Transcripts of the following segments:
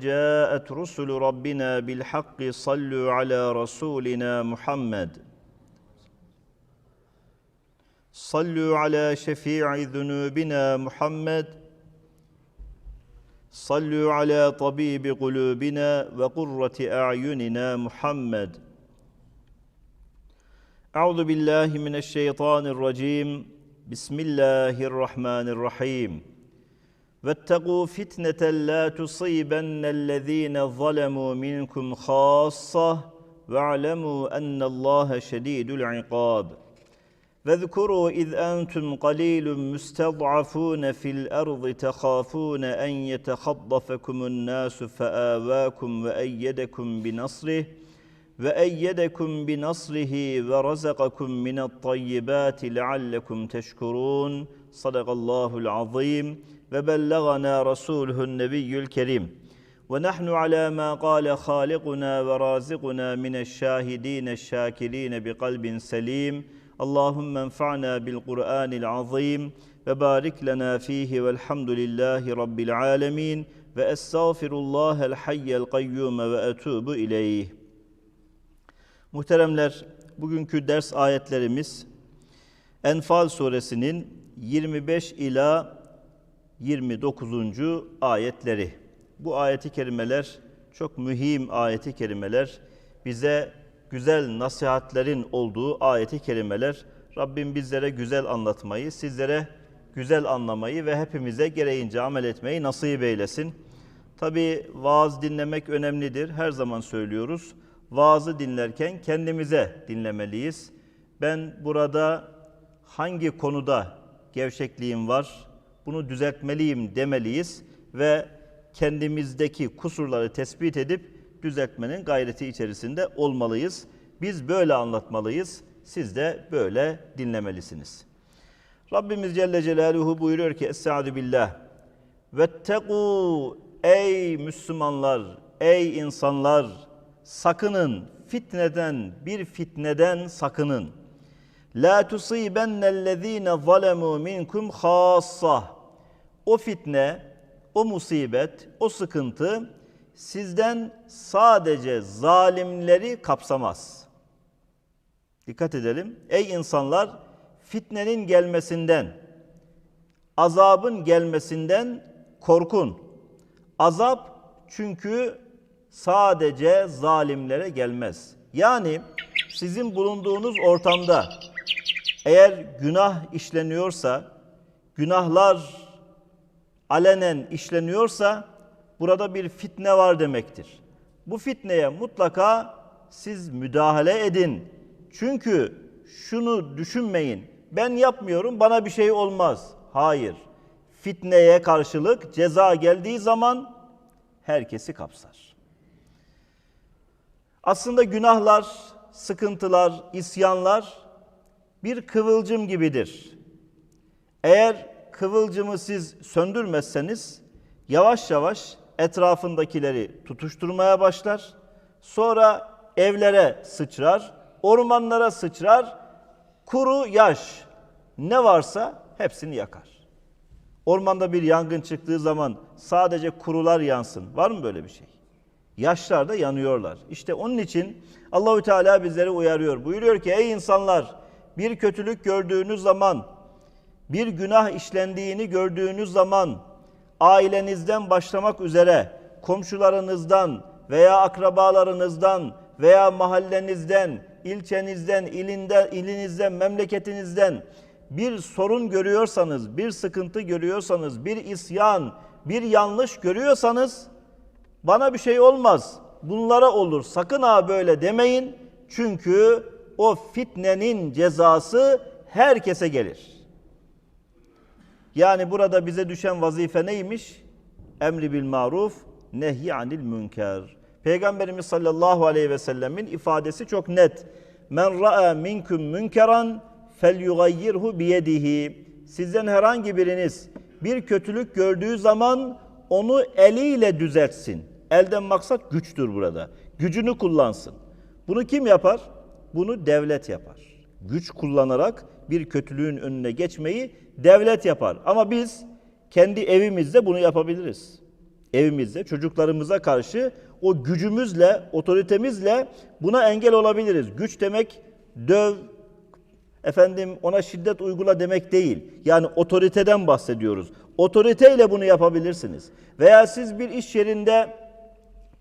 جاءت رسل ربنا بالحق صلوا على رسولنا محمد صلوا على شفيع ذنوبنا محمد صلوا على طبيب قلوبنا وقرة أعيننا محمد أعوذ بالله من الشيطان الرجيم بسم الله الرحمن الرحيم واتقوا فتنة لا تصيبن الذين ظلموا منكم خاصة واعلموا أن الله شديد العقاب. واذكروا إذ أنتم قليل مستضعفون في الأرض تخافون أن يتخطفكم الناس فآواكم وأيدكم بنصره وأيدكم بنصره ورزقكم من الطيبات لعلكم تشكرون. Sadakallahu'l azim ve bellagana rasuluhun nebiyyül kerim. Ve nahnu ala ma qala halikuna ve razikuna mineşşahidine şakirine bi kalbin selim. Allahümme enfa'na bil Kur'anil azim ve barik lana fihi velhamdülillahi rabbil alemin ve estağfirullahel hayyel kayyume ve etubu ileyh. Muhteremler, bugünkü ders ayetlerimiz Enfal suresinin 25 ila 29. ayetleri. Bu ayeti kerimeler çok mühim ayeti kerimeler. Bize güzel nasihatlerin olduğu ayeti kerimeler. Rabbim bizlere güzel anlatmayı, sizlere güzel anlamayı ve hepimize gereğince amel etmeyi nasip eylesin. Tabi vaaz dinlemek önemlidir. Her zaman söylüyoruz. Vaazı dinlerken kendimize dinlemeliyiz. Ben burada hangi konuda gevşekliğim var, bunu düzeltmeliyim demeliyiz ve kendimizdeki kusurları tespit edip düzeltmenin gayreti içerisinde olmalıyız. Biz böyle anlatmalıyız. Siz de böyle dinlemelisiniz. Rabbimiz Celle Celaluhu buyuruyor ki Estaizu billah Vettegû ey Müslümanlar, ey insanlar sakının fitneden bir fitneden sakının. La tusibennellezine zalemu minkum hassa. O fitne, o musibet, o sıkıntı sizden sadece zalimleri kapsamaz. Dikkat edelim. Ey insanlar fitnenin gelmesinden, azabın gelmesinden korkun. Azap çünkü sadece zalimlere gelmez. Yani sizin bulunduğunuz ortamda eğer günah işleniyorsa, günahlar alenen işleniyorsa burada bir fitne var demektir. Bu fitneye mutlaka siz müdahale edin. Çünkü şunu düşünmeyin. Ben yapmıyorum, bana bir şey olmaz. Hayır. Fitneye karşılık ceza geldiği zaman herkesi kapsar. Aslında günahlar, sıkıntılar, isyanlar bir kıvılcım gibidir. Eğer kıvılcımı siz söndürmezseniz yavaş yavaş etrafındakileri tutuşturmaya başlar. Sonra evlere sıçrar, ormanlara sıçrar, kuru yaş ne varsa hepsini yakar. Ormanda bir yangın çıktığı zaman sadece kurular yansın. Var mı böyle bir şey? Yaşlar da yanıyorlar. İşte onun için Allahü Teala bizleri uyarıyor. Buyuruyor ki ey insanlar bir kötülük gördüğünüz zaman, bir günah işlendiğini gördüğünüz zaman ailenizden başlamak üzere komşularınızdan veya akrabalarınızdan veya mahallenizden, ilçenizden, ilinde, ilinizden, memleketinizden bir sorun görüyorsanız, bir sıkıntı görüyorsanız, bir isyan, bir yanlış görüyorsanız bana bir şey olmaz. Bunlara olur. Sakın ha böyle demeyin. Çünkü o fitnenin cezası herkese gelir. Yani burada bize düşen vazife neymiş? Emri bil maruf, nehy anil münker. Peygamberimiz sallallahu aleyhi ve sellemin ifadesi çok net. Men ra'a minkum münkeran felyugayyirhu biyedihi. Sizden herhangi biriniz bir kötülük gördüğü zaman onu eliyle düzeltsin. Elden maksat güçtür burada. Gücünü kullansın. Bunu kim yapar? Bunu devlet yapar. Güç kullanarak bir kötülüğün önüne geçmeyi devlet yapar. Ama biz kendi evimizde bunu yapabiliriz. evimizde, çocuklarımıza karşı o gücümüzle, otoritemizle buna engel olabiliriz. Güç demek döv, efendim ona şiddet uygula demek değil. Yani otoriteden bahsediyoruz. Otoriteyle bunu yapabilirsiniz. Veya siz bir iş yerinde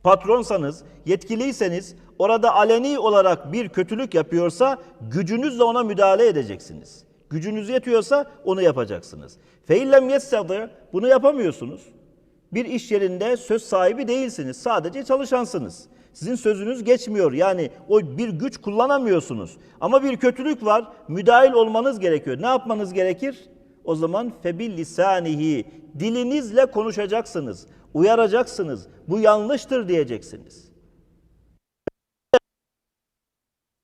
patronsanız, yetkiliyseniz orada aleni olarak bir kötülük yapıyorsa gücünüzle ona müdahale edeceksiniz. Gücünüz yetiyorsa onu yapacaksınız. Feillem yessadı bunu yapamıyorsunuz. Bir iş yerinde söz sahibi değilsiniz. Sadece çalışansınız. Sizin sözünüz geçmiyor. Yani o bir güç kullanamıyorsunuz. Ama bir kötülük var. Müdahil olmanız gerekiyor. Ne yapmanız gerekir? O zaman febil lisanihi dilinizle konuşacaksınız. Uyaracaksınız. Bu yanlıştır diyeceksiniz.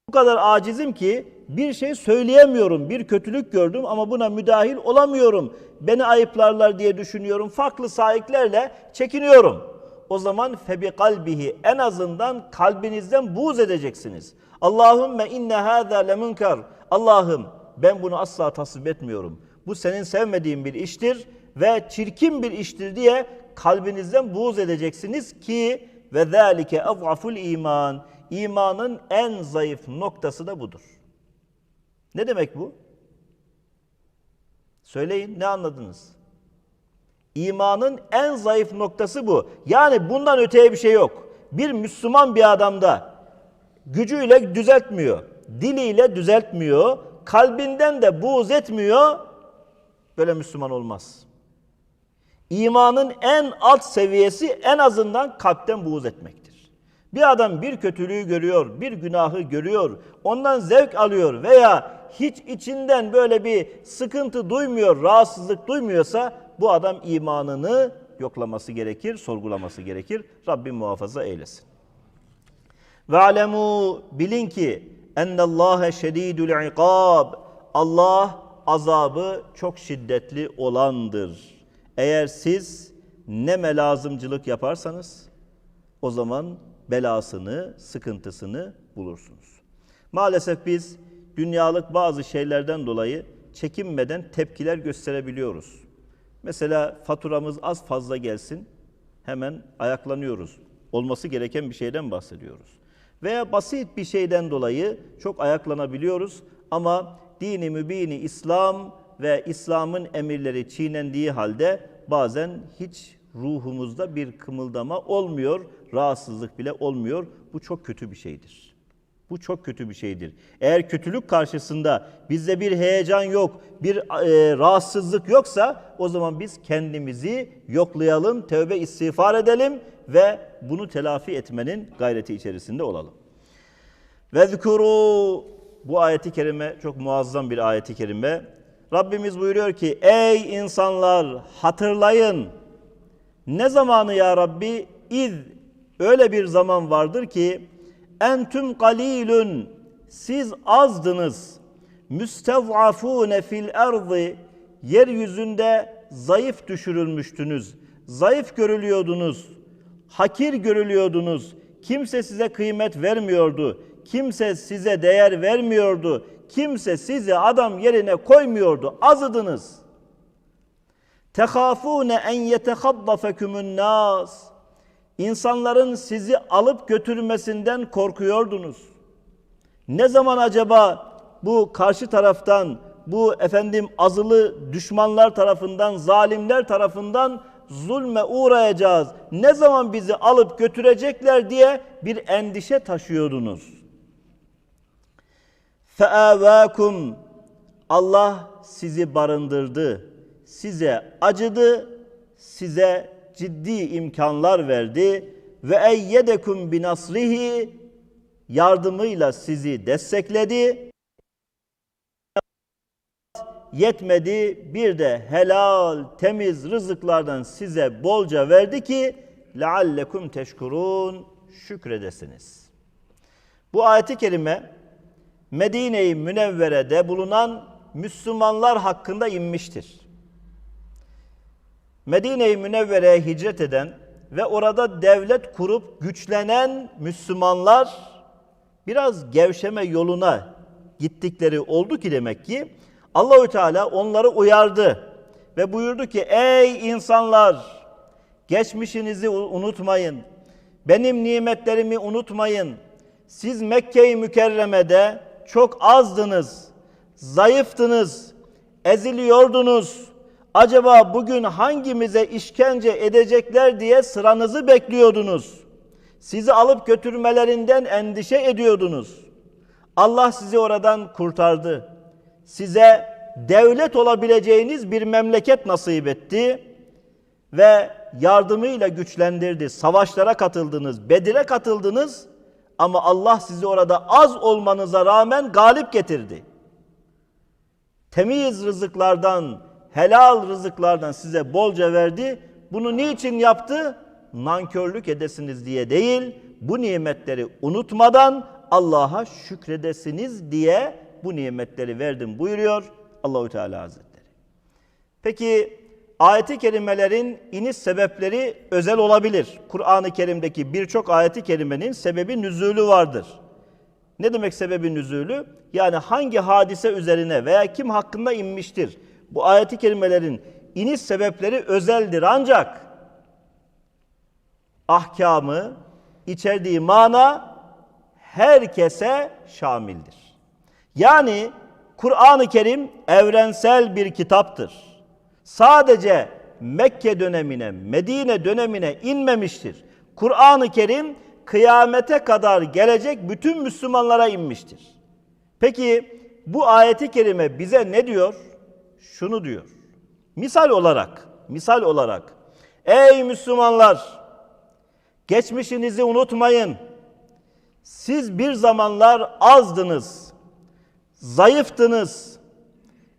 Bu kadar acizim ki bir şey söyleyemiyorum. Bir kötülük gördüm ama buna müdahil olamıyorum. Beni ayıplarlar diye düşünüyorum. Farklı sahiplerle çekiniyorum. O zaman febi kalbihi en azından kalbinizden buğz edeceksiniz. Allahümme inne hâzâ lemunkar. Allah'ım ben bunu asla tasvip etmiyorum. Bu senin sevmediğin bir iştir ve çirkin bir iştir diye kalbinizden buğz edeceksiniz ki ve zâlike ev'aful iman. İmanın en zayıf noktası da budur. Ne demek bu? Söyleyin ne anladınız? İmanın en zayıf noktası bu. Yani bundan öteye bir şey yok. Bir Müslüman bir adamda gücüyle düzeltmiyor, diliyle düzeltmiyor, kalbinden de buğz etmiyor. Böyle Müslüman olmaz. İmanın en alt seviyesi en azından kalpten buğz etmektir. Bir adam bir kötülüğü görüyor, bir günahı görüyor, ondan zevk alıyor veya hiç içinden böyle bir sıkıntı duymuyor, rahatsızlık duymuyorsa bu adam imanını yoklaması gerekir, sorgulaması gerekir. Rabbim muhafaza eylesin. Ve alemu bilin ki ennallâhe şedîdül ikab. Allah azabı çok şiddetli olandır. Eğer siz ne melazımcılık yaparsanız o zaman belasını, sıkıntısını bulursunuz. Maalesef biz dünyalık bazı şeylerden dolayı çekinmeden tepkiler gösterebiliyoruz. Mesela faturamız az fazla gelsin, hemen ayaklanıyoruz. Olması gereken bir şeyden bahsediyoruz. Veya basit bir şeyden dolayı çok ayaklanabiliyoruz ama dini mübini İslam ve İslam'ın emirleri çiğnendiği halde bazen hiç ruhumuzda bir kımıldama olmuyor, rahatsızlık bile olmuyor. Bu çok kötü bir şeydir. Bu çok kötü bir şeydir. Eğer kötülük karşısında bizde bir heyecan yok, bir e, rahatsızlık yoksa o zaman biz kendimizi yoklayalım, tövbe istiğfar edelim ve bunu telafi etmenin gayreti içerisinde olalım. Vezkuru bu ayeti kerime çok muazzam bir ayeti kerime. Rabbimiz buyuruyor ki ey insanlar hatırlayın. Ne zamanı ya Rabbi? İz öyle bir zaman vardır ki entüm kalilun siz azdınız. Müstevafune fil erdi yeryüzünde zayıf düşürülmüştünüz. Zayıf görülüyordunuz. Hakir görülüyordunuz. Kimse size kıymet vermiyordu. Kimse size değer vermiyordu. Kimse sizi adam yerine koymuyordu. Azıdınız. Tehafune en yetehaddafekumun nas. İnsanların sizi alıp götürmesinden korkuyordunuz. Ne zaman acaba bu karşı taraftan, bu efendim azılı düşmanlar tarafından, zalimler tarafından zulme uğrayacağız. Ne zaman bizi alıp götürecekler diye bir endişe taşıyordunuz. Feavakum Allah sizi barındırdı. Size acıdı, size ciddi imkanlar verdi ve eyyedekum binasrihi yardımıyla sizi destekledi. Yetmedi bir de helal temiz rızıklardan size bolca verdi ki leallekum teşkurun şükredesiniz. Bu ayeti kerime Medine-i Münevvere'de bulunan Müslümanlar hakkında inmiştir. Medine-i Münevvere'ye hicret eden ve orada devlet kurup güçlenen Müslümanlar biraz gevşeme yoluna gittikleri oldu ki demek ki Allahü Teala onları uyardı ve buyurdu ki ey insanlar Geçmişinizi unutmayın. Benim nimetlerimi unutmayın. Siz Mekke-i Mükerreme'de çok azdınız, zayıftınız, eziliyordunuz. Acaba bugün hangimize işkence edecekler diye sıranızı bekliyordunuz. Sizi alıp götürmelerinden endişe ediyordunuz. Allah sizi oradan kurtardı. Size devlet olabileceğiniz bir memleket nasip etti ve yardımıyla güçlendirdi. Savaşlara katıldınız, Bedir'e katıldınız ama Allah sizi orada az olmanıza rağmen galip getirdi. Temiz rızıklardan, helal rızıklardan size bolca verdi. Bunu niçin yaptı? Nankörlük edesiniz diye değil, bu nimetleri unutmadan Allah'a şükredesiniz diye bu nimetleri verdim buyuruyor Allahü Teala Hazretleri. Peki ayeti kerimelerin iniş sebepleri özel olabilir. Kur'an-ı Kerim'deki birçok ayeti kerimenin sebebi nüzulü vardır. Ne demek sebebi nüzulü? Yani hangi hadise üzerine veya kim hakkında inmiştir? Bu ayeti kerimelerin iniş sebepleri özeldir ancak ahkamı, içerdiği mana herkese şamildir. Yani Kur'an-ı Kerim evrensel bir kitaptır. Sadece Mekke dönemine, Medine dönemine inmemiştir. Kur'an-ı Kerim kıyamete kadar gelecek bütün Müslümanlara inmiştir. Peki bu ayeti kerime bize ne diyor? Şunu diyor. Misal olarak, misal olarak ey Müslümanlar geçmişinizi unutmayın. Siz bir zamanlar azdınız, zayıftınız.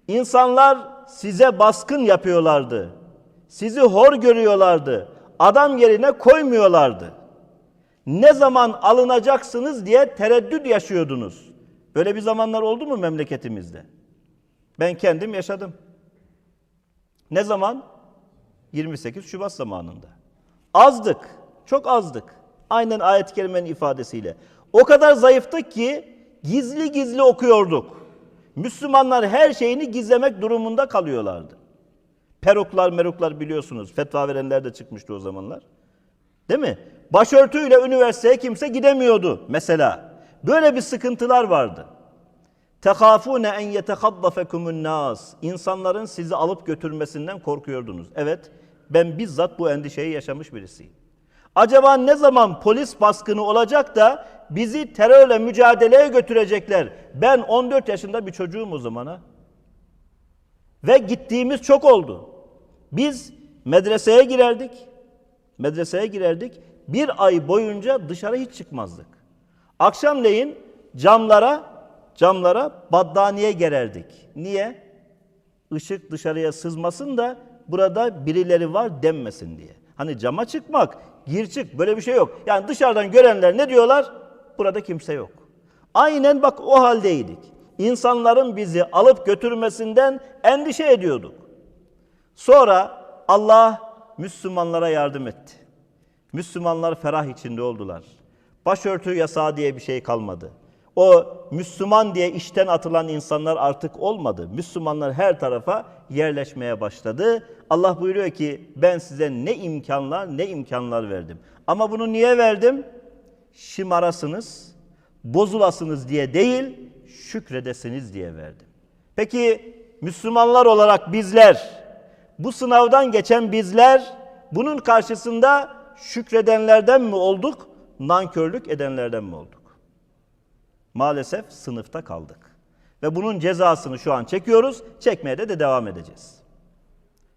İnsanlar size baskın yapıyorlardı. Sizi hor görüyorlardı. Adam yerine koymuyorlardı. Ne zaman alınacaksınız diye tereddüt yaşıyordunuz. Böyle bir zamanlar oldu mu memleketimizde? Ben kendim yaşadım. Ne zaman? 28 Şubat zamanında. Azdık, çok azdık. Aynen ayet-i kerimenin ifadesiyle. O kadar zayıftık ki gizli gizli okuyorduk. Müslümanlar her şeyini gizlemek durumunda kalıyorlardı. Peruklar meruklar biliyorsunuz. Fetva verenler de çıkmıştı o zamanlar. Değil mi? Başörtüyle üniversiteye kimse gidemiyordu mesela. Böyle bir sıkıntılar vardı. Tekafune en yetehaddafekumun nas. İnsanların sizi alıp götürmesinden korkuyordunuz. Evet, ben bizzat bu endişeyi yaşamış birisiyim. Acaba ne zaman polis baskını olacak da bizi terörle mücadeleye götürecekler? Ben 14 yaşında bir çocuğum o zamana. Ve gittiğimiz çok oldu. Biz medreseye girerdik. Medreseye girerdik. Bir ay boyunca dışarı hiç çıkmazdık. Akşamleyin camlara camlara battaniye gererdik. Niye? Işık dışarıya sızmasın da burada birileri var denmesin diye. Hani cama çıkmak, gir çık böyle bir şey yok. Yani dışarıdan görenler ne diyorlar? Burada kimse yok. Aynen bak o haldeydik. İnsanların bizi alıp götürmesinden endişe ediyorduk. Sonra Allah Müslümanlara yardım etti. Müslümanlar ferah içinde oldular. Başörtü yasağı diye bir şey kalmadı. O Müslüman diye işten atılan insanlar artık olmadı. Müslümanlar her tarafa yerleşmeye başladı. Allah buyuruyor ki ben size ne imkanlar ne imkanlar verdim. Ama bunu niye verdim? Şımarasınız, bozulasınız diye değil, şükredesiniz diye verdim. Peki Müslümanlar olarak bizler, bu sınavdan geçen bizler bunun karşısında şükredenlerden mi olduk, nankörlük edenlerden mi olduk? Maalesef sınıfta kaldık. Ve bunun cezasını şu an çekiyoruz, çekmeye de, de devam edeceğiz.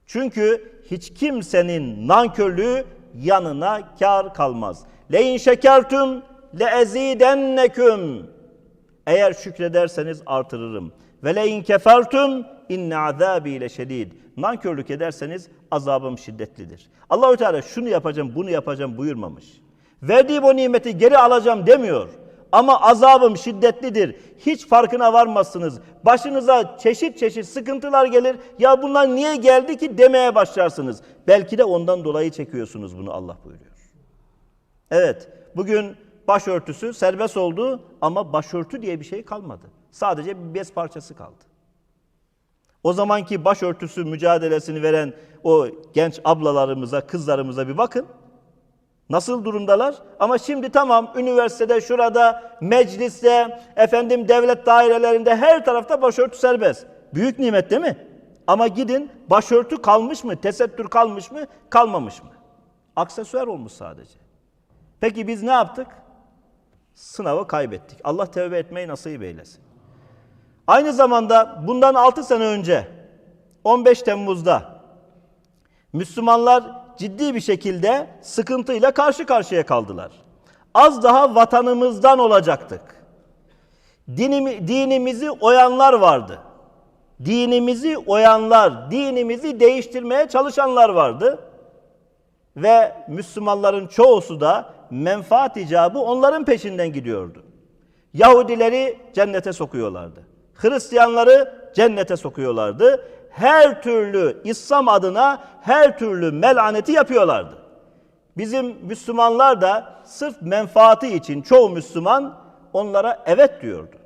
Çünkü hiç kimsenin nankörlüğü yanına kar kalmaz. Le in şekertum le ezidenneküm. Eğer şükrederseniz artırırım. Ve le in kefertum inne azabi le şedid. Nankörlük ederseniz azabım şiddetlidir. Allahü Teala şunu yapacağım, bunu yapacağım buyurmamış. Verdiği bu nimeti geri alacağım demiyor. Ama azabım şiddetlidir. Hiç farkına varmazsınız. Başınıza çeşit çeşit sıkıntılar gelir. Ya bunlar niye geldi ki demeye başlarsınız. Belki de ondan dolayı çekiyorsunuz bunu Allah buyuruyor. Evet, bugün başörtüsü serbest oldu ama başörtü diye bir şey kalmadı. Sadece bir bez parçası kaldı. O zamanki başörtüsü mücadelesini veren o genç ablalarımıza, kızlarımıza bir bakın. Nasıl durumdalar? Ama şimdi tamam üniversitede, şurada, mecliste, efendim devlet dairelerinde her tarafta başörtü serbest. Büyük nimet değil mi? Ama gidin başörtü kalmış mı, tesettür kalmış mı, kalmamış mı? Aksesuar olmuş sadece. Peki biz ne yaptık? Sınavı kaybettik. Allah tevbe etmeyi nasip eylesin. Aynı zamanda bundan 6 sene önce 15 Temmuz'da Müslümanlar ciddi bir şekilde sıkıntıyla karşı karşıya kaldılar. Az daha vatanımızdan olacaktık. Dinimi, dinimizi oyanlar vardı. Dinimizi oyanlar, dinimizi değiştirmeye çalışanlar vardı. Ve Müslümanların çoğusu da menfaat icabı onların peşinden gidiyordu. Yahudileri cennete sokuyorlardı. Hristiyanları cennete sokuyorlardı. Her türlü İslam adına her türlü melaneti yapıyorlardı. Bizim Müslümanlar da sırf menfaati için çoğu Müslüman onlara evet diyordu.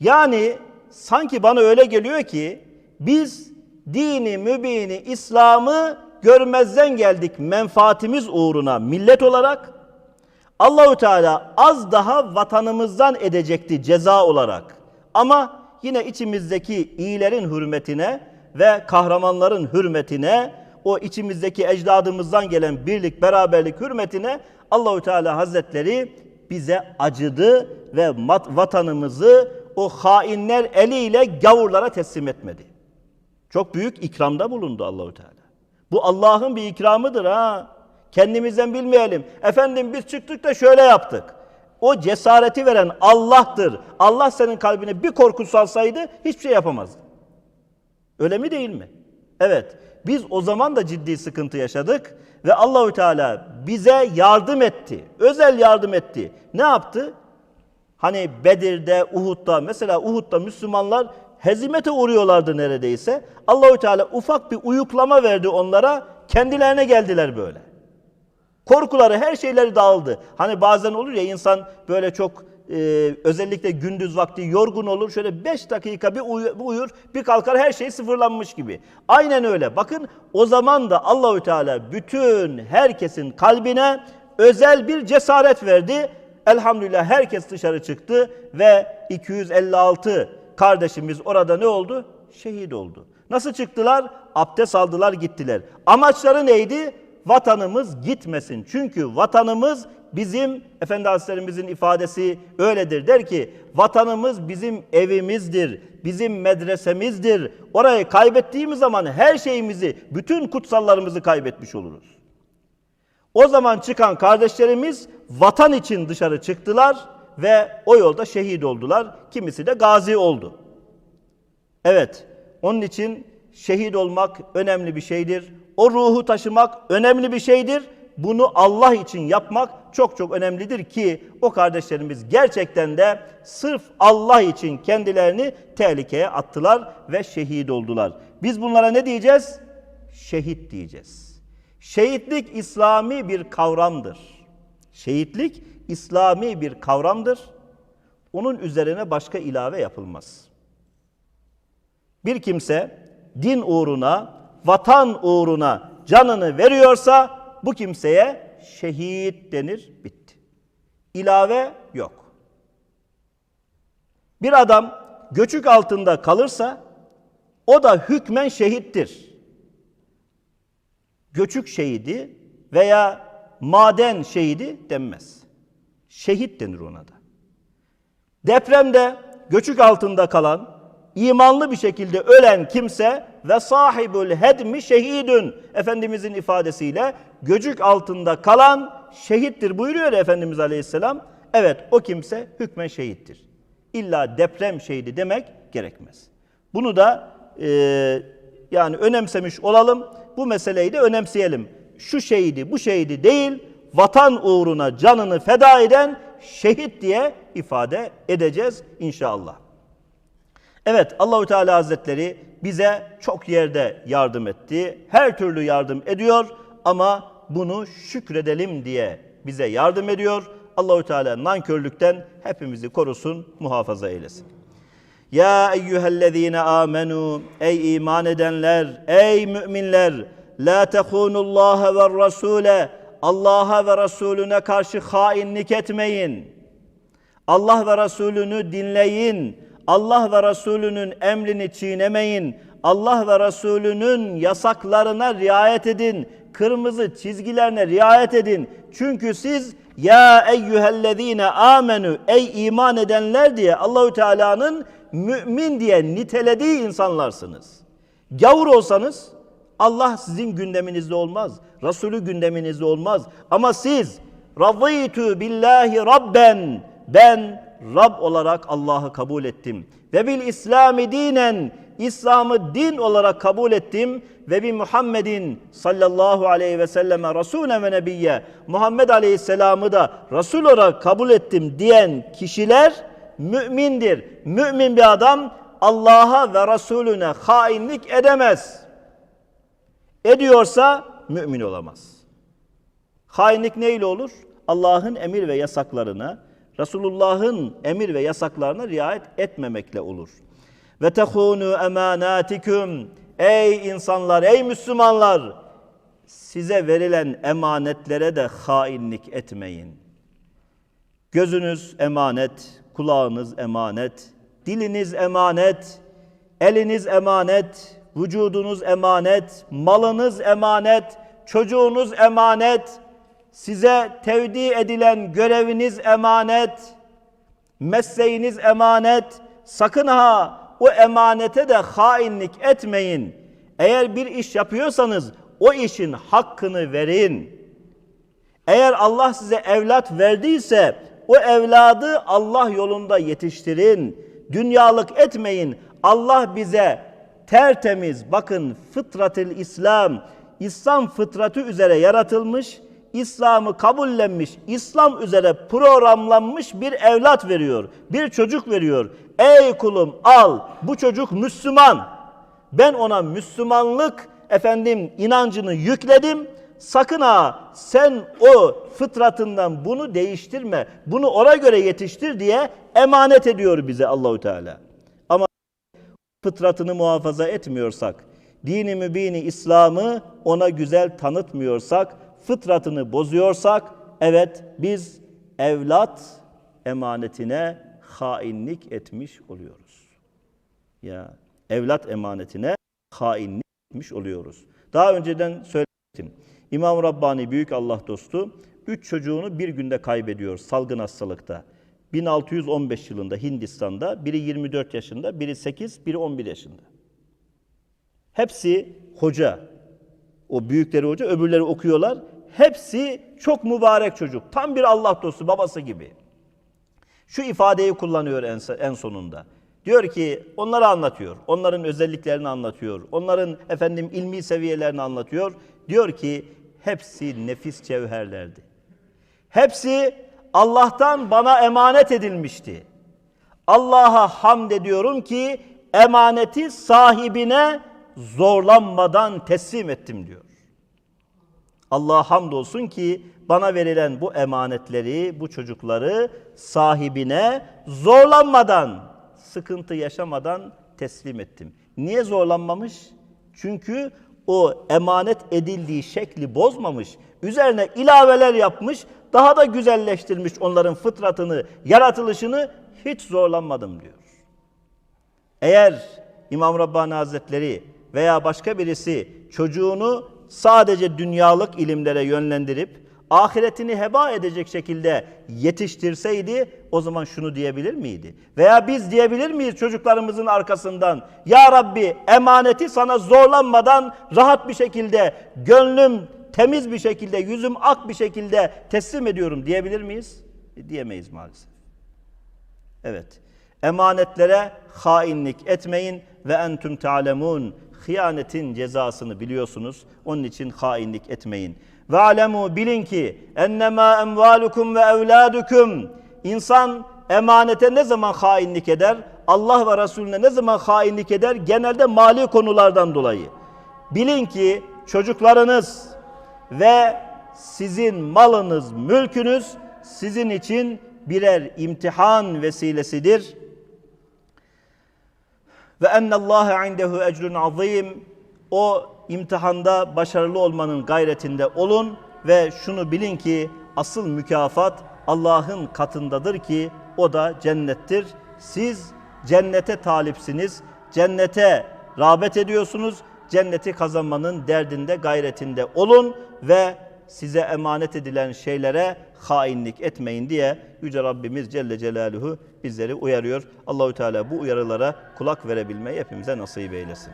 Yani sanki bana öyle geliyor ki biz dini mübini İslam'ı görmezden geldik menfaatimiz uğruna millet olarak. Allahu Teala az daha vatanımızdan edecekti ceza olarak. Ama yine içimizdeki iyilerin hürmetine ve kahramanların hürmetine, o içimizdeki ecdadımızdan gelen birlik, beraberlik hürmetine Allahu Teala Hazretleri bize acıdı ve vatanımızı o hainler eliyle gavurlara teslim etmedi. Çok büyük ikramda bulundu Allahu Teala. Bu Allah'ın bir ikramıdır ha. Kendimizden bilmeyelim. Efendim biz çıktık da şöyle yaptık. O cesareti veren Allah'tır. Allah senin kalbine bir korku salsaydı hiçbir şey yapamazdı. Öyle mi değil mi? Evet. Biz o zaman da ciddi sıkıntı yaşadık ve Allahü Teala bize yardım etti. Özel yardım etti. Ne yaptı? Hani Bedir'de, Uhud'da mesela Uhud'da Müslümanlar hezimete uğruyorlardı neredeyse. Allahü Teala ufak bir uyuklama verdi onlara. Kendilerine geldiler böyle. Korkuları, her şeyleri dağıldı. Hani bazen olur ya insan böyle çok e, özellikle gündüz vakti yorgun olur. Şöyle beş dakika bir uyur, bir kalkar her şey sıfırlanmış gibi. Aynen öyle. Bakın o zaman da Allahü Teala bütün herkesin kalbine özel bir cesaret verdi. Elhamdülillah herkes dışarı çıktı ve 256 kardeşimiz orada ne oldu? Şehit oldu. Nasıl çıktılar? Abdest aldılar gittiler. Amaçları neydi? Vatanımız gitmesin. Çünkü vatanımız bizim, Efendi Hazretlerimizin ifadesi öyledir. Der ki vatanımız bizim evimizdir, bizim medresemizdir. Orayı kaybettiğimiz zaman her şeyimizi, bütün kutsallarımızı kaybetmiş oluruz. O zaman çıkan kardeşlerimiz vatan için dışarı çıktılar ve o yolda şehit oldular. Kimisi de gazi oldu. Evet, onun için şehit olmak önemli bir şeydir. O ruhu taşımak önemli bir şeydir. Bunu Allah için yapmak çok çok önemlidir ki o kardeşlerimiz gerçekten de sırf Allah için kendilerini tehlikeye attılar ve şehit oldular. Biz bunlara ne diyeceğiz? Şehit diyeceğiz. Şehitlik İslami bir kavramdır. Şehitlik İslami bir kavramdır. Onun üzerine başka ilave yapılmaz. Bir kimse din uğruna, vatan uğruna canını veriyorsa bu kimseye şehit denir, bitti. İlave yok. Bir adam göçük altında kalırsa o da hükmen şehittir. Göçük şehidi veya maden şehidi denmez. Şehit denir ona da. Depremde göçük altında kalan, imanlı bir şekilde ölen kimse ve sahibül hedmi şehidün Efendimizin ifadesiyle göcük altında kalan şehittir buyuruyor Efendimiz Aleyhisselam. Evet o kimse hükmen şehittir. İlla deprem şehidi demek gerekmez. Bunu da e, yani önemsemiş olalım. Bu meseleyi de önemseyelim. Şu şehidi bu şehidi değil vatan uğruna canını feda eden şehit diye ifade edeceğiz inşallah. Evet Allahü Teala Hazretleri bize çok yerde yardım etti. Her türlü yardım ediyor ama bunu şükredelim diye bize yardım ediyor. Allahü Teala nankörlükten hepimizi korusun, muhafaza eylesin. Ya eyyühellezine amenu ey iman edenler, ey müminler la tehunullaha ve rasule Allah'a ve Resulüne karşı hainlik etmeyin. Allah ve Resulünü dinleyin. Allah ve Resulünün emrini çiğnemeyin. Allah ve Resulünün yasaklarına riayet edin. Kırmızı çizgilerine riayet edin. Çünkü siz ya eyyühellezine amenu ey iman edenler diye Allahü Teala'nın mümin diye nitelediği insanlarsınız. Gavur olsanız Allah sizin gündeminizde olmaz. Resulü gündeminizde olmaz. Ama siz radıytu billahi rabben ben Rab olarak Allah'ı kabul ettim. Ve bil İslami dinen İslam'ı din olarak kabul ettim ve bi Muhammedin sallallahu aleyhi ve selleme Resulüne ve Nebiyye Muhammed aleyhisselamı da Resul olarak kabul ettim diyen kişiler mümindir. Mümin bir adam Allah'a ve Resulüne hainlik edemez. Ediyorsa mümin olamaz. Hainlik neyle olur? Allah'ın emir ve yasaklarına, Resulullah'ın emir ve yasaklarına riayet etmemekle olur. Ve tehunu emanatikum ey insanlar, ey Müslümanlar size verilen emanetlere de hainlik etmeyin. Gözünüz emanet, kulağınız emanet, diliniz emanet, eliniz emanet, vücudunuz emanet, malınız emanet, çocuğunuz emanet, size tevdi edilen göreviniz emanet, mesleğiniz emanet. Sakın ha o emanete de hainlik etmeyin. Eğer bir iş yapıyorsanız o işin hakkını verin. Eğer Allah size evlat verdiyse o evladı Allah yolunda yetiştirin. Dünyalık etmeyin. Allah bize tertemiz bakın fıtratül İslam, İslam fıtratı üzere yaratılmış, İslam'ı kabullenmiş, İslam üzere programlanmış bir evlat veriyor. Bir çocuk veriyor. Ey kulum al bu çocuk Müslüman. Ben ona Müslümanlık efendim inancını yükledim. Sakın ha sen o fıtratından bunu değiştirme. Bunu ona göre yetiştir diye emanet ediyor bize Allahü Teala. Ama fıtratını muhafaza etmiyorsak, dini mübini İslam'ı ona güzel tanıtmıyorsak, fıtratını bozuyorsak, evet biz evlat emanetine hainlik etmiş oluyoruz. Ya evlat emanetine hainlik etmiş oluyoruz. Daha önceden söylemiştim. İmam Rabbani büyük Allah dostu üç çocuğunu bir günde kaybediyor salgın hastalıkta. 1615 yılında Hindistan'da biri 24 yaşında, biri 8, biri 11 yaşında. Hepsi hoca. O büyükleri hoca, öbürleri okuyorlar. Hepsi çok mübarek çocuk. Tam bir Allah dostu, babası gibi. Şu ifadeyi kullanıyor en, sonunda. Diyor ki onları anlatıyor. Onların özelliklerini anlatıyor. Onların efendim ilmi seviyelerini anlatıyor. Diyor ki hepsi nefis cevherlerdi. Hepsi Allah'tan bana emanet edilmişti. Allah'a hamd ediyorum ki emaneti sahibine zorlanmadan teslim ettim diyor. Allah'a hamdolsun ki bana verilen bu emanetleri, bu çocukları sahibine zorlanmadan, sıkıntı yaşamadan teslim ettim. Niye zorlanmamış? Çünkü o emanet edildiği şekli bozmamış, üzerine ilaveler yapmış, daha da güzelleştirmiş onların fıtratını, yaratılışını hiç zorlanmadım diyor. Eğer İmam Rabbani Hazretleri veya başka birisi çocuğunu sadece dünyalık ilimlere yönlendirip ahiretini heba edecek şekilde yetiştirseydi o zaman şunu diyebilir miydi? Veya biz diyebilir miyiz çocuklarımızın arkasından Ya Rabbi emaneti sana zorlanmadan rahat bir şekilde gönlüm temiz bir şekilde yüzüm ak bir şekilde teslim ediyorum diyebilir miyiz? E, diyemeyiz maalesef. Evet. Emanetlere hainlik etmeyin ve entüm ta'lemun. Hıyanetin cezasını biliyorsunuz. Onun için hainlik etmeyin. Ve alemu bilin ki ennema emvalukum ve evladukum. İnsan emanete ne zaman hainlik eder? Allah ve Resulüne ne zaman hainlik eder? Genelde mali konulardan dolayı. Bilin ki çocuklarınız ve sizin malınız, mülkünüz sizin için birer imtihan vesilesidir. Ve ennallâhe indehu ecrun azîm. O imtihanda başarılı olmanın gayretinde olun ve şunu bilin ki asıl mükafat Allah'ın katındadır ki o da cennettir. Siz cennete talipsiniz. Cennete rağbet ediyorsunuz. Cenneti kazanmanın derdinde, gayretinde olun ve size emanet edilen şeylere hainlik etmeyin diye Yüce Rabbimiz Celle Celaluhu bizleri uyarıyor. Allahü Teala bu uyarılara kulak verebilmeyi hepimize nasip eylesin.